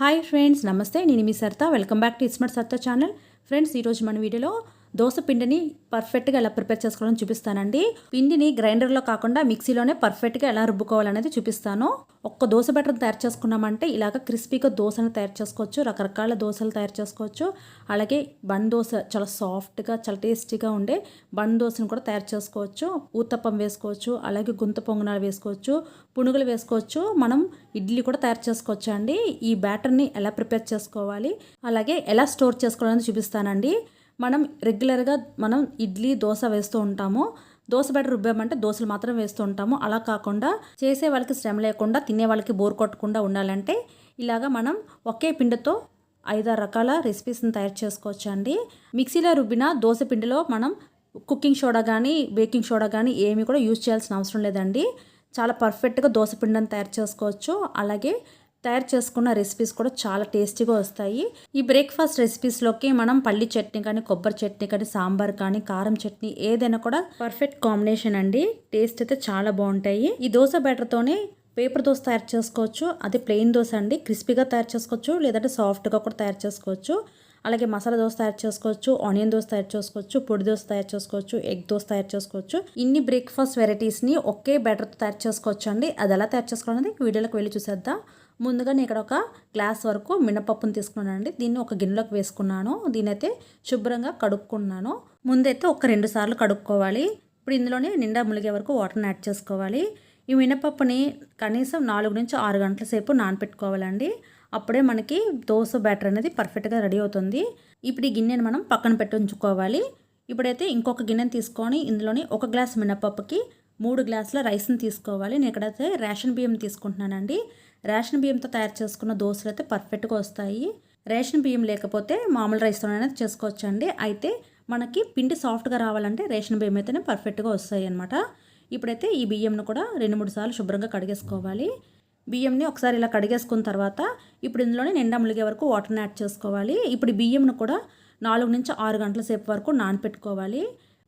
Hi friends నమస్తే. నేను మీ Sarta. Welcome back to ismart Sarta channel friends ఈరోజు మన వీడియోలో దోశ పిండిని పర్ఫెక్ట్గా ఎలా ప్రిపేర్ చేసుకోవాలని చూపిస్తానండి. పిండిని గ్రైండర్లో కాకుండా మిక్సీలోనే పర్ఫెక్ట్గా ఎలా రుబ్బుకోవాలనేది చూపిస్తాను. ఒక్క దోశ బ్యాటర్ తయారు చేసుకున్నామంటే ఇలాగ క్రిస్పీగా దోశను తయారు చేసుకోవచ్చు రకరకాల దోశలు తయారు చేసుకోవచ్చు. అలాగే బన్ దోశ చాలా సాఫ్ట్గా చాలా టేస్టీగా ఉండే బన్ దోశను కూడా తయారు చేసుకోవచ్చు. ఊతప్పం వేసుకోవచ్చు అలాగే గుంత పొంగనాలు వేసుకోవచ్చు పునుగులు వేసుకోవచ్చు. మనం ఇడ్లీ కూడా తయారు చేసుకోవచ్చు అండి ఈ బ్యాటర్ని ఎలా ప్రిపేర్ చేసుకోవాలి అలాగే ఎలా స్టోర్ చేసుకోవాలని చూపిస్తానండి. మనం రెగ్యులర్గా మనం ఇడ్లీ దోశ వేస్తూ ఉంటాము. దోశ బెటర్ రుబ్బామంటే దోశలు మాత్రం వేస్తూ ఉంటాము. అలా కాకుండా చేసే వాళ్ళకి శ్రమ లేకుండా తినే వాళ్ళకి బోర్ కొట్టకుండా ఉండాలంటే ఇలాగా మనం ఒకే పిండితో ఐదారు రకాల రెసిపీస్ని తయారు చేసుకోవచ్చు అండి మిక్సీలో రుబ్బిన దోశ పిండిలో మనం కుకింగ్ సోడా కానీ బేకింగ్ సోడా కానీ ఏమీ కూడా యూజ్ చేయాల్సిన అవసరం లేదండి. చాలా పర్ఫెక్ట్గా దోశ పిండిని తయారు చేసుకోవచ్చు. అలాగే తయారు చేసుకున్న రెసిపీస్ కూడా చాలా టేస్టీగా వస్తాయి. ఈ బ్రేక్ఫాస్ట్ రెసిపీస్లోకి మనం పల్లి చట్నీ కానీ కొబ్బరి చట్నీ కానీ సాంబార్ కానీ కారం చట్నీ ఏదైనా కూడా పర్ఫెక్ట్ కాంబినేషన్ అండి. టేస్ట్ అయితే చాలా బాగుంటాయి. ఈ దోశ బ్యాటర్తోనే పేపర్ దోశ తయారు చేసుకోవచ్చు. అది ప్లెయిన్ దోశ అండి. క్రిస్పీగా తయారు చేసుకోవచ్చు. లేదంటే సాఫ్ట్గా కూడా తయారు చేసుకోవచ్చు. అలాగే మసాలా దోశ తయారు చేసుకోవచ్చు ఆనియన్ దోశ తయారు చేసుకోవచ్చు పొడి దోశ తయారు చేసుకోవచ్చు ఎగ్ దోశ తయారు చేసుకోవచ్చు. ఇన్ని బ్రేక్ఫాస్ట్ వెరైటీస్ని ఒకే బ్యాటర్తో తయారు చేసుకోవచ్చు అండి అది ఎలా తయారు చేసుకోవాలనేది వీడియోలోకి వెళ్ళి చూసేద్దాం. ముందుగా నేను ఇక్కడ ఒక గ్లాస్ వరకు మినపప్పును తీసుకున్నానండి. దీన్ని ఒక గిన్నెలోకి వేసుకున్నాను. దీని అయితే శుభ్రంగా కడుక్కున్నాను. ముందైతే ఒక రెండు సార్లు కడుక్కోవాలి. ఇప్పుడు ఇందులోనే నిండా ములిగే వరకు వాటర్ని యాడ్ చేసుకోవాలి. ఈ మినపప్పుని కనీసం నాలుగు నుంచి ఆరు గంటల సేపు నానపెట్టుకోవాలండి. అప్పుడే మనకి దోశ బ్యాటర్ అనేది పర్ఫెక్ట్గా రెడీ అవుతుంది. ఇప్పుడు ఈ గిన్నెని మనం పక్కన పెట్టి ఉంచుకోవాలి. ఇప్పుడైతే ఇంకొక గిన్నెని తీసుకొని ఇందులోని ఒక గ్లాస్ మినపప్పుకి మూడు గ్లాసుల రైస్ని తీసుకోవాలి. నేను ఇక్కడైతే రేషన్ బియ్యం తీసుకుంటున్నానండి. రేషన్ బియ్యంతో తయారు చేసుకున్న దోశలు అయితే పర్ఫెక్ట్గా వస్తాయి. రేషన్ బియ్యం లేకపోతే మామూలు రైస్తో అనేది చేసుకోవచ్చండి. అయితే మనకి పిండి సాఫ్ట్గా రావాలంటే రేషన్ బియ్యం అయితేనే పర్ఫెక్ట్గా వస్తాయి అనమాట ఇప్పుడైతే ఈ బియ్యంను కూడా రెండు మూడు సార్లు శుభ్రంగా కడిగేసుకోవాలి. బియ్యంని ఒకసారి ఇలా కడిగేసుకున్న తర్వాత ఇప్పుడు ఇందులోనే నిండా ములిగే వరకు వాటర్ని యాడ్ చేసుకోవాలి. ఇప్పుడు బియ్యంను కూడా నాలుగు నుంచి ఆరు గంటల సేపు వరకు నానపెట్టుకోవాలి.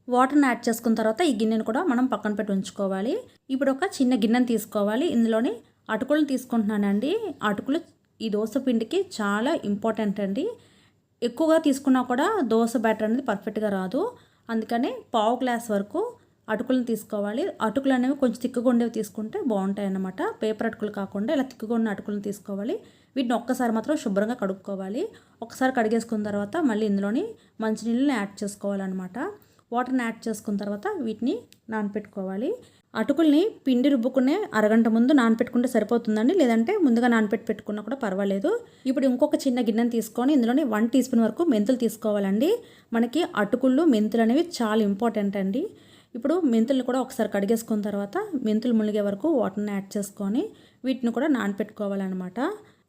వాటర్ని యాడ్ చేసుకున్న తర్వాత ఈ గిన్నెను కూడా మనం పక్కన పెట్టి ఉంచుకోవాలి. ఇప్పుడు ఒక చిన్న గిన్నెను తీసుకోవాలి. ఇందులోని అటుకులను తీసుకుంటున్నానండి. అటుకులు ఈ దోశ పిండికి చాలా ఇంపార్టెంట్ అండి. ఎక్కువగా తీసుకున్నా కూడా దోశ బ్యాటర్ అనేది పర్ఫెక్ట్గా రాదు. అందుకని పావు గ్లాస్ వరకు అటుకులను తీసుకోవాలి. అటుకులు అనేవి కొంచెం తిక్కుగా ఉండేవి తీసుకుంటే బాగుంటాయి అన్నమాట పేపర్ అటుకులు కాకుండా ఇలా తిక్కుగా ఉన్న అటుకులను తీసుకోవాలి. వీటిని ఒక్కసారి మాత్రం శుభ్రంగా కడుక్కోవాలి. ఒకసారి కడిగేసుకున్న తర్వాత మళ్ళీ ఇందులోని మంచినీళ్ళని యాడ్ చేసుకోవాలన్నమాట. వాటర్ని యాడ్ చేసుకున్న తర్వాత వీటిని నానపెట్టుకోవాలి. అటుకుల్ని పిండి రుబ్బుకునే అరగంట ముందు నానపెట్టుకుంటే సరిపోతుందండి. లేదంటే ముందుగా నానపెట్టి పెట్టుకున్నా కూడా పర్వాలేదు. ఇప్పుడు ఇంకొక చిన్న గిన్నెను తీసుకొని ఇందులోని వన్ టీ స్పూన్ వరకు మెంతులు తీసుకోవాలండి. మనకి అటుకుళ్ళు మెంతులు అనేవి చాలా ఇంపార్టెంట్ అండి. ఇప్పుడు మెంతులు కూడా ఒకసారి కడిగేసుకున్న తర్వాత మెంతులు మునిగే వరకు వాటర్ని యాడ్ చేసుకొని వీటిని కూడా నానపెట్టుకోవాలన్నమాట.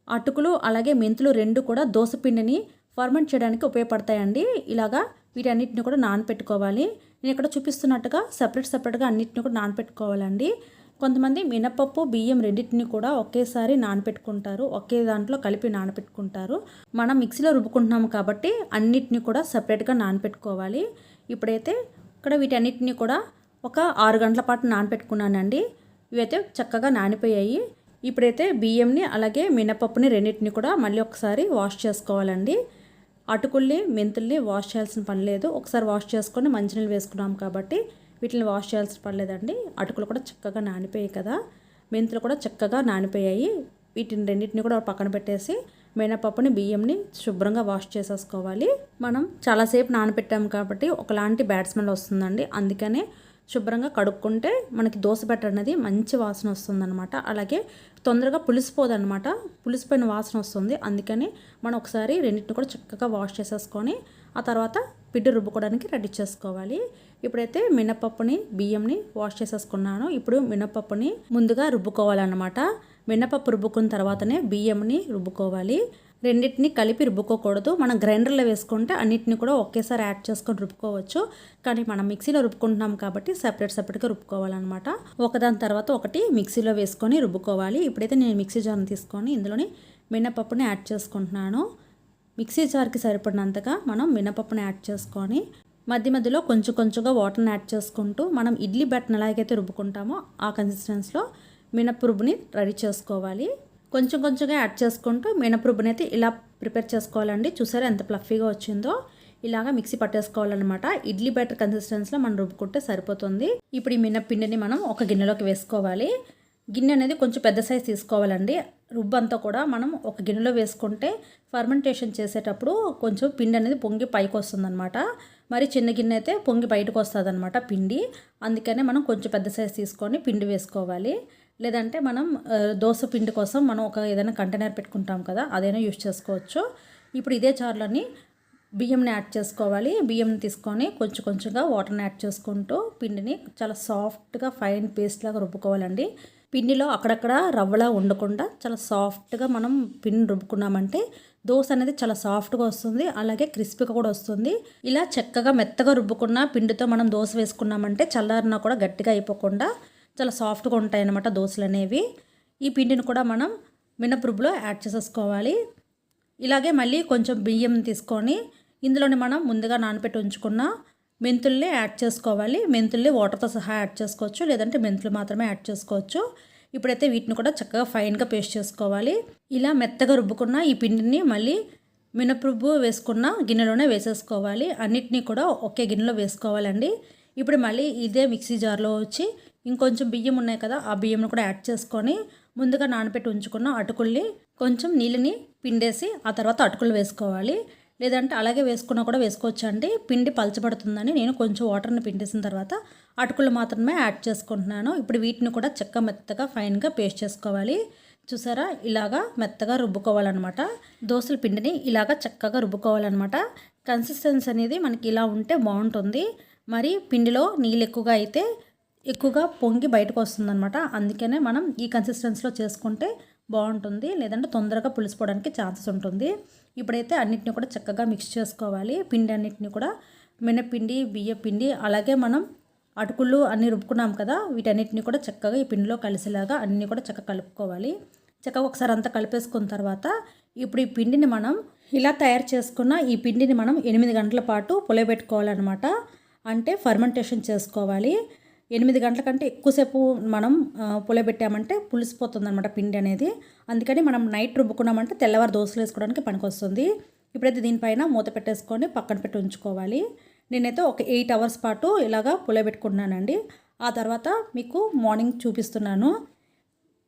అటుకులు అలాగే మెంతులు రెండు కూడా దోసపిండిని ఫర్మెంట్ చేయడానికి ఉపయోగపడతాయండి. ఇలాగా వీటన్నిటిని కూడా నానపెట్టుకోవాలి. నేను ఇక్కడ చూపిస్తున్నట్టుగా సపరేట్ సపరేట్గా అన్నిటిని కూడా నానపెట్టుకోవాలండి. కొంతమంది మినపప్పు బియ్యం రెండింటిని కూడా ఒకేసారి నానపెట్టుకుంటారు. ఒకే దాంట్లో కలిపి నానపెట్టుకుంటారు. మనం మిక్సీలో రుబ్బుకుంటున్నాము కాబట్టి అన్నిటిని కూడా సపరేట్గా నానపెట్టుకోవాలి. ఇప్పుడైతే ఇక్కడ వీటన్నిటిని కూడా ఒక ఆరు గంటల పాటు నానపెట్టుకున్నానండి ఇవైతే చక్కగా నానిపోయాయి. ఇప్పుడైతే బియ్యంని అలాగే మినపప్పుని రెండింటిని కూడా మళ్ళీ ఒకసారి వాష్ చేసుకోవాలండి. అటుకుల్ని మెంతుల్ని వాష్ చేయాల్సిన పని లేదు. ఒకసారి వాష్ చేసుకొని మంచినీళ్ళు వేసుకున్నాం కాబట్టి వీటిని వాష్ చేయాల్సిన పని లేదండి. అటుకులు కూడా చక్కగా నానిపోయాయి కదా. మెంతులు కూడా చక్కగా నానిపోయాయి. వీటిని రెండింటిని కూడా పక్కన పెట్టేసి మినపప్పుని బియ్యంని శుభ్రంగా వాష్ చేసేసుకోవాలి. మనం చాలాసేపు నానపెట్టాము కాబట్టి ఒకలాంటి బ్యాడ్ స్మెల్ వస్తుందండి. అందుకనే శుభ్రంగా కడుక్కుంటే మనకి దోశ బెటర్ అనేది మంచి వాసన వస్తుందన్నమాట. అలాగే తొందరగా పులిసిపోదన్నమాట. పులిసిపోయిన వాసన వస్తుంది. అందుకని మనం ఒకసారి రెండింటిని కూడా చక్కగా వాష్ చేసేసుకొని ఆ తర్వాత పిడ్డు రుబ్బుకోవడానికి రెడీ చేసుకోవాలి. ఇప్పుడైతే మినపప్పుని బియ్యంని వాష్ చేసేసుకున్నాను. ఇప్పుడు మినపప్పుని ముందుగా రుబ్బుకోవాలన్నమాట. మినపప్పు రుబ్బుకున్న తర్వాతనే బియ్యంని రుబ్బుకోవాలి. రెండింటిని కలిపి రుబ్బుకోకూడదు. మనం గ్రైండర్లో వేసుకుంటే అన్నిటిని కూడా ఒకేసారి యాడ్ చేసుకొని రుబ్బుకోవచ్చు. కానీ మనం మిక్సీలో రుబ్బుకుంటున్నాం కాబట్టి సపరేట్ సపరేట్గా రుబ్బుకోవాలన్నమాట. ఒకదాని తర్వాత ఒకటి మిక్సీలో వేసుకొని రుబ్బుకోవాలి. ఇప్పుడైతే నేను మిక్సీ జార్ని తీసుకొని ఇందులోని మినపప్పుని యాడ్ చేసుకుంటున్నాను. మిక్సీ జార్కి సరిపడినంతగా మనం మినపప్పుని యాడ్ చేసుకొని మధ్య మధ్యలో కొంచెం కొంచెంగా వాటర్ని యాడ్ చేసుకుంటూ మనం ఇడ్లీ బెట్టను ఎలాగైతే రుబ్బుకుంటామో ఆ కన్సిస్టెన్స్లో మినప్పురుబుని రెడీ చేసుకోవాలి. కొంచెం కొంచెంగా యాడ్ చేసుకుంటూ మినపరుబ్బుని అయితే ఇలా ప్రిపేర్ చేసుకోవాలండి. చూసారా ఎంత ప్లఫీగా వచ్చిందో? ఇలాగా మిక్సీ పట్టేసుకోవాలన్నమాట. ఇడ్లీ బ్యాటర్ కన్సిస్టెన్స్లో మనం రుబ్బుకుంటే సరిపోతుంది. ఇప్పుడు ఈ మినప్పిండిని మనం ఒక గిన్నెలోకి వేసుకోవాలి. గిన్నె అనేది కొంచెం పెద్ద సైజ్ తీసుకోవాలండి. రుబ్బంతా కూడా మనం ఒక గిన్నెలో వేసుకుంటే ఫర్మెంటేషన్ చేసేటప్పుడు కొంచెం పిండి అనేది పొంగి పైకి వస్తుందన్నమాట. మరి చిన్న గిన్నె అయితే పొంగి బయటకు వస్తుందన్నమాట పిండి. అందుకనే మనం కొంచెం పెద్ద సైజ్ తీసుకొని పిండి వేసుకోవాలి. లేదంటే మనం దోశ పిండి కోసం మనం ఒక ఏదైనా కంటైనర్ పెట్టుకుంటాం కదా అదైనా యూజ్ చేసుకోవచ్చు. ఇప్పుడు ఇదే చారులోని బియ్యంని యాడ్ చేసుకోవాలి. బియ్యం తీసుకొని కొంచెం కొంచెంగా వాటర్ని యాడ్ చేసుకుంటూ పిండిని చాలా సాఫ్ట్గా ఫైన్ పేస్ట్ లాగా రుబ్బుకోవాలండి. పిండిలో అక్కడక్కడ రవ్వలా ఉండకుండా చాలా సాఫ్ట్గా మనం పిండి రుబ్బుకున్నామంటే దోశ అనేది చాలా సాఫ్ట్గా వస్తుంది అలాగే క్రిస్పీగా కూడా వస్తుంది. ఇలా చక్కగా మెత్తగా రుబ్బుకున్న పిండితో మనం దోశ వేసుకున్నామంటే చల్లారినా కూడా గట్టిగా అయిపోకుండా చాలా సాఫ్ట్గా ఉంటాయి అన్నమాట దోశలు అనేవి. ఈ పిండిని కూడా మనం మినపరుబ్బులో యాడ్ చేసేసుకోవాలి. ఇలాగే మళ్ళీ కొంచెం బియ్యం తీసుకొని ఇందులోని మనం ముందుగా నానబెట్టి ఉంచుకున్న మెంతుల్ని యాడ్ చేసుకోవాలి. మెంతుల్ని వాటర్తో సహా యాడ్ చేసుకోవచ్చు. లేదంటే మెంతులు మాత్రమే యాడ్ చేసుకోవచ్చు. ఇప్పుడైతే వీటిని కూడా చక్కగా ఫైన్గా పేస్ట్ చేసుకోవాలి. ఇలా మెత్తగా రుబ్బుకున్న ఈ పిండిని మళ్ళీ మినపరుబ్బు వేసుకున్న గిన్నెలోనే వేసేసుకోవాలి. అన్నిటినీ కూడా ఒకే గిన్నెలో వేసుకోవాలండి. ఇప్పుడు మళ్ళీ ఇదే మిక్సీ జార్లో వచ్చి ఇంకొంచెం బియ్యం ఉన్నాయి కదా ఆ బియ్యంను కూడా యాడ్ చేసుకొని ముందుగా నానబెట్టి ఉంచుకున్న అటుకుల్ని కొంచెం నీళ్ళని పిండేసి ఆ తర్వాత అటుకులు వేసుకోవాలి. లేదంటే అలాగే వేసుకున్నా కూడా వేసుకోవచ్చు అండి పిండి పలచబడుతుందని నేను కొంచెం వాటర్ని పిండేసిన తర్వాత అటుకులు మాత్రమే యాడ్ చేసుకుంటున్నాను. ఇప్పుడు వీటిని కూడా చెక్క మెత్తగా ఫైన్గా పేస్ట్ చేసుకోవాలి. చూసారా? ఇలాగా మెత్తగా రుబ్బుకోవాలన్నమాట. దోశల పిండిని ఇలాగా చక్కగా రుబ్బుకోవాలన్నమాట. కన్సిస్టెన్సీ అనేది మనకి ఇలా ఉంటే బాగుంటుంది. మరి పిండిలో నీళ్ళు ఎక్కువగా అయితే ఎక్కువగా పొంగి బయటకు వస్తుందన్నమాట. అందుకనే మనం ఈ కన్సిస్టెన్సీలో చేసుకుంటే బాగుంటుంది లేదంటే తొందరగా పులిసిపోవడానికి ఛాన్సెస్ ఉంటుంది. ఇప్పుడైతే అన్నిటిని కూడా చక్కగా మిక్స్ చేసుకోవాలి. పిండి అన్నిటిని కూడా మినపిండి బియ్య పిండి అలాగే మనం అటుకులు అన్నీ రుబ్బుకున్నాం కదా వీటన్నిటిని కూడా చక్కగా ఈ పిండిలో కలిసేలాగా అన్నీ కూడా చక్కగా కలుపుకోవాలి. చక్కగా ఒకసారి అంతా కలిపేసుకున్న తర్వాత ఇప్పుడు ఈ పిండిని మనం ఇలా తయారు చేసుకున్న ఈ పిండిని మనం ఎనిమిది గంటల పాటు పులబెట్టుకోవాలన్నమాట. అంటే ఫర్మెంటేషన్ చేసుకోవాలి. ఎనిమిది గంటల కంటే ఎక్కువసేపు మనం పులబెట్టామంటే పులిసిపోతుంది అనమాట పిండి అనేది. అందుకని మనం నైట్ రుబ్బుకున్నామంటే తెల్లవారు దోశలు వేసుకోవడానికి పనికొస్తుంది. ఇప్పుడైతే దీనిపైన మూత పెట్టేసుకొని పక్కన పెట్టి ఉంచుకోవాలి. నేనైతే ఒక ఎయిట్ అవర్స్ పాటు ఇలాగా పులబెట్టుకున్నానండి ఆ తర్వాత మీకు మార్నింగ్ చూపిస్తున్నాను.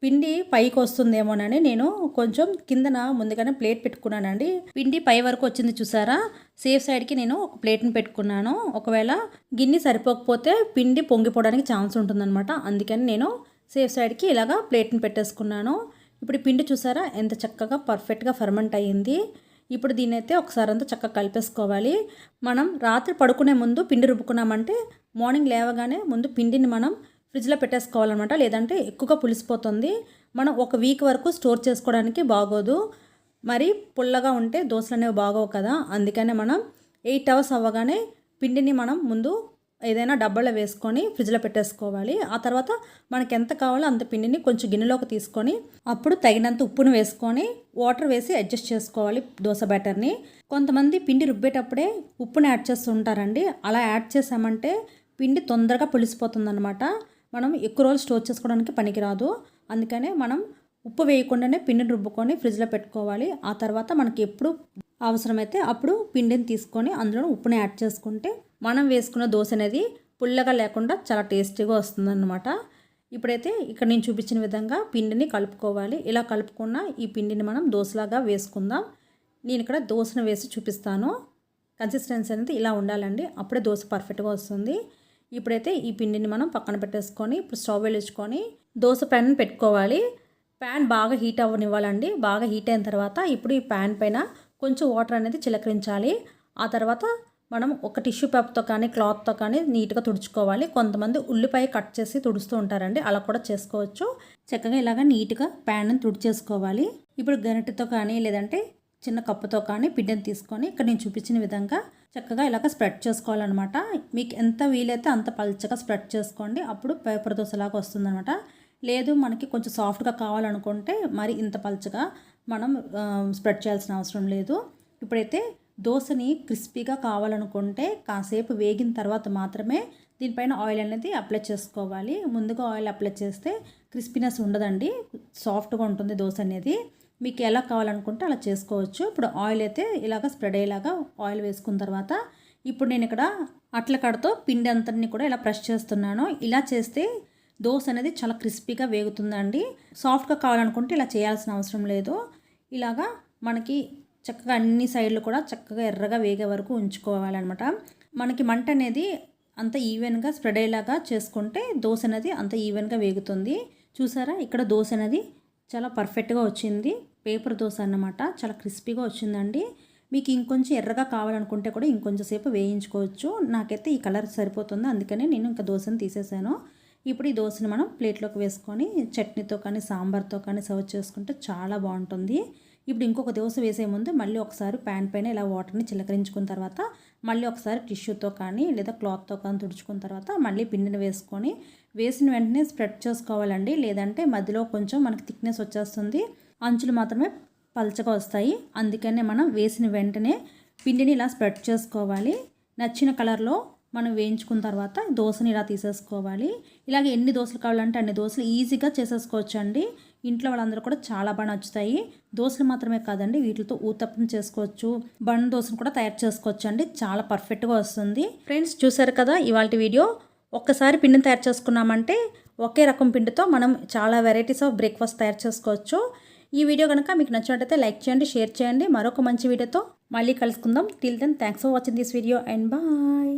పిండి పైకి వస్తుందేమోనని నేను కొంచెం కిందన ముందుగానే ప్లేట్ పెట్టుకున్నానండి. పిండి పై వరకు వచ్చింది చూసారా? సేఫ్ సైడ్కి నేను ఒక ప్లేట్ని పెట్టుకున్నాను. ఒకవేళ గిన్నె సరిపోకపోతే పిండి పొంగిపోవడానికి ఛాన్స్ ఉంటుందన్నమాట. అందుకని నేను సేఫ్ సైడ్కి ఇలాగా ప్లేట్ని పెట్టేసుకున్నాను. ఇప్పుడు పిండి చూసారా? ఎంత చక్కగా పర్ఫెక్ట్గా ఫర్మెంట్ అయ్యింది. ఇప్పుడు దీన్ని అయితే ఒకసారి అంతా చక్కగా కలిపేసుకోవాలి. మనం రాత్రి పడుకునే ముందు పిండి రుబ్బుకున్నామంటే మార్నింగ్ లేవగానే ముందు పిండిని మనం ఫ్రిడ్జ్లో పెట్టేసుకోవాలన్నమాట. లేదంటే ఎక్కువగా పులిసిపోతుంది. మనం ఒక వీక్ వరకు స్టోర్ చేసుకోవడానికి బాగోదు. మరి పుల్లగా ఉంటే దోశలు అనేవి బాగోవు కదా. అందుకనే మనం ఎయిట్ అవర్స్ అవ్వగానే పిండిని మనం ముందు ఏదైనా డబ్బాలో వేసుకొని ఫ్రిడ్జ్లో పెట్టేసుకోవాలి. ఆ తర్వాత మనకి ఎంత కావాలో అంత పిండిని కొంచెం గిన్నెలోకి తీసుకొని అప్పుడు తగినంత ఉప్పును వేసుకొని వాటర్ వేసి అడ్జస్ట్ చేసుకోవాలి దోశ బ్యాటర్ని. కొంతమంది పిండి రుబ్బేటప్పుడే ఉప్పుని యాడ్ చేస్తుంటారండి అలా యాడ్ చేసామంటే పిండి తొందరగా పులిసిపోతుందన్నమాట. మనం ఎక్కువ రోజులు స్టోర్ చేసుకోవడానికి పనికిరాదు. అందుకనే మనం ఉప్పు వేయకుండానే పిండిని రుబ్బుకొని ఫ్రిడ్జ్లో పెట్టుకోవాలి. ఆ తర్వాత మనకి ఎప్పుడు అవసరమైతే అప్పుడు పిండిని తీసుకొని అందులో ఉప్పుని యాడ్ చేసుకుంటే మనం వేసుకున్న దోశ అనేది పుల్లగా లేకుండా చాలా టేస్టీగా వస్తుందన్నమాట. ఇప్పుడైతే ఇక్కడ నేను చూపించిన విధంగా పిండిని కలుపుకోవాలి. ఇలా కలుపుకున్న ఈ పిండిని మనం దోశలాగా వేసుకుందాం. నేను ఇక్కడ దోశను వేసి చూపిస్తాను. కన్సిస్టెన్సీ అనేది ఇలా ఉండాలండి. అప్పుడే దోశ పర్ఫెక్ట్గా వస్తుంది. ఇప్పుడైతే ఈ పిండిని మనం పక్కన పెట్టేసుకొని ఇప్పుడు స్టవ్ వెలిగించుకొని దోశ ప్యాన్ పెట్టుకోవాలి. ప్యాన్ బాగా హీట్ అవ్వనివ్వాలండి. బాగా హీట్ అయిన తర్వాత ఇప్పుడు ఈ ప్యాన్ పైన కొంచెం వాటర్ అనేది చిలకరించాలి. ఆ తర్వాత మనం ఒక టిష్యూ పేపర్తో కానీ క్లాత్తో కానీ నీట్గా తుడుచుకోవాలి. కొంతమంది ఉల్లిపాయ కట్ చేసి తుడుస్తూ ఉంటారండి. అలా కూడా చేసుకోవచ్చు. చక్కగా ఇలాగ నీట్గా ప్యాన్ని తుడిచేసుకోవాలి. ఇప్పుడు గరిటెతో కానీ లేదంటే చిన్న కప్పుతో కానీ పిండిని తీసుకొని ఇక్కడ నేను చూపించిన విధంగా చక్కగా ఇలాగ స్ప్రెడ్ చేసుకోవాలన్నమాట. మీకు ఎంత వీలైతే అంత పల్చగా స్ప్రెడ్ చేసుకోండి. అప్పుడు పేపర్ దోశలాగా వస్తుందన్నమాట. లేదు మనకి కొంచెం సాఫ్ట్గా కావాలనుకుంటే మరి ఇంత పల్చగా మనం స్ప్రెడ్ చేయాల్సిన అవసరం లేదు. ఇప్పుడైతే దోశని క్రిస్పీగా కావాలనుకుంటే కాసేపు వేగిన తర్వాత మాత్రమే దీనిపైన ఆయిల్ అనేది అప్లై చేసుకోవాలి. ముందుగా ఆయిల్ అప్లై చేస్తే క్రిస్పీనెస్ ఉండదండి. సాఫ్ట్గా ఉంటుంది దోశ అనేది. మీకు ఎలా కావాలనుకుంటే అలా చేసుకోవచ్చు. ఇప్పుడు ఆయిల్ అయితే ఇలాగ స్ప్రెడ్ అయ్యేలాగా ఆయిల్ వేసుకున్న తర్వాత ఇప్పుడు నేను ఇక్కడ అట్ల కడతో పిండి అంతని కూడా ఇలా ప్రెస్ చేస్తున్నాను. ఇలా చేస్తే దోశ అనేది చాలా క్రిస్పీగా వేగుతుందండి. సాఫ్ట్గా కావాలనుకుంటే ఇలా చేయాల్సిన అవసరం లేదు. ఇలాగా మనకి చక్కగా అన్ని సైడ్లు కూడా చక్కగా ఎర్రగా వేగే వరకు ఉంచుకోవాలన్నమాట. మనకి మంట అనేది అంత ఈవెన్గా స్ప్రెడ్ అయ్యేలాగా చేసుకుంటే దోశ అనేది అంత ఈవెన్గా వేగుతుంది. చూసారా? ఇక్కడ దోశ అనేది చాలా పర్ఫెక్ట్గా వచ్చింది. పేపర్ దోశ అన్నమాట. చాలా క్రిస్పీగా వచ్చిందండి. మీకు ఇంకొంచెం ఎర్రగా కావాలనుకుంటే కూడా ఇంకొంచెం సేపు వేయించుకోవచ్చు. నాకైతే ఈ కలర్ సరిపోతుంది. అందుకనే నేను ఇంకా దోశను తీసేసాను. ఇప్పుడు ఈ దోశను మనం ప్లేట్లోకి వేసుకొని చట్నీతో కానీ సాంబార్తో కానీ సర్వ్ చేసుకుంటే చాలా బాగుంటుంది. ఇప్పుడు ఇంకొక దోశ వేసే ముందు మళ్ళీ ఒకసారి ప్యాన్ పైన ఇలా వాటర్ని చిలకరించుకున్న తర్వాత మళ్ళీ ఒకసారి టిష్యూతో కానీ లేదా క్లాత్తో కానీ తుడుచుకున్న తర్వాత మళ్ళీ పిండిని వేసుకొని వేసిన వెంటనే స్ప్రెడ్ చేసుకోవాలండి. లేదంటే మధ్యలో కొంచెం మనకి థిక్నెస్ వచ్చేస్తుంది. అంచులు మాత్రమే పల్చగా వస్తాయి. అందుకనే మనం వేసిన వెంటనే పిండిని ఇలా స్ప్రెడ్ చేసుకోవాలి. నచ్చిన కలర్లో మనం వేయించుకున్న తర్వాత దోశని ఇలా తీసేసుకోవాలి. ఇలాగే ఎన్ని దోశలు కావాలంటే అన్ని దోశలు ఈజీగా చేసేసుకోవచ్చు అండి ఇంట్లో వాళ్ళందరూ కూడా చాలా బాగా నచ్చుతాయి. దోశలు మాత్రమే కాదండి వీటితో ఊతప్పం చేసుకోవచ్చు. బండ్ దోశను కూడా తయారు చేసుకోవచ్చు అండి చాలా పర్ఫెక్ట్గా వస్తుంది. ఫ్రెండ్స్ చూసారు కదా ఇవాళ వీడియో? ఒక్కసారి పిండిని తయారు చేసుకున్నామంటే ఒకే రకం పిండితో మనం చాలా వెరైటీస్ ఆఫ్ బ్రేక్ఫాస్ట్ తయారు చేసుకోవచ్చు. ఈ వీడియో కనుక మీకు నచ్చినట్టయితే లైక్ చేయండి షేర్ చేయండి. మరొక మంచి వీడియోతో మళ్ళీ కలుసుకుందాం. Till then thanks for watching this video and bye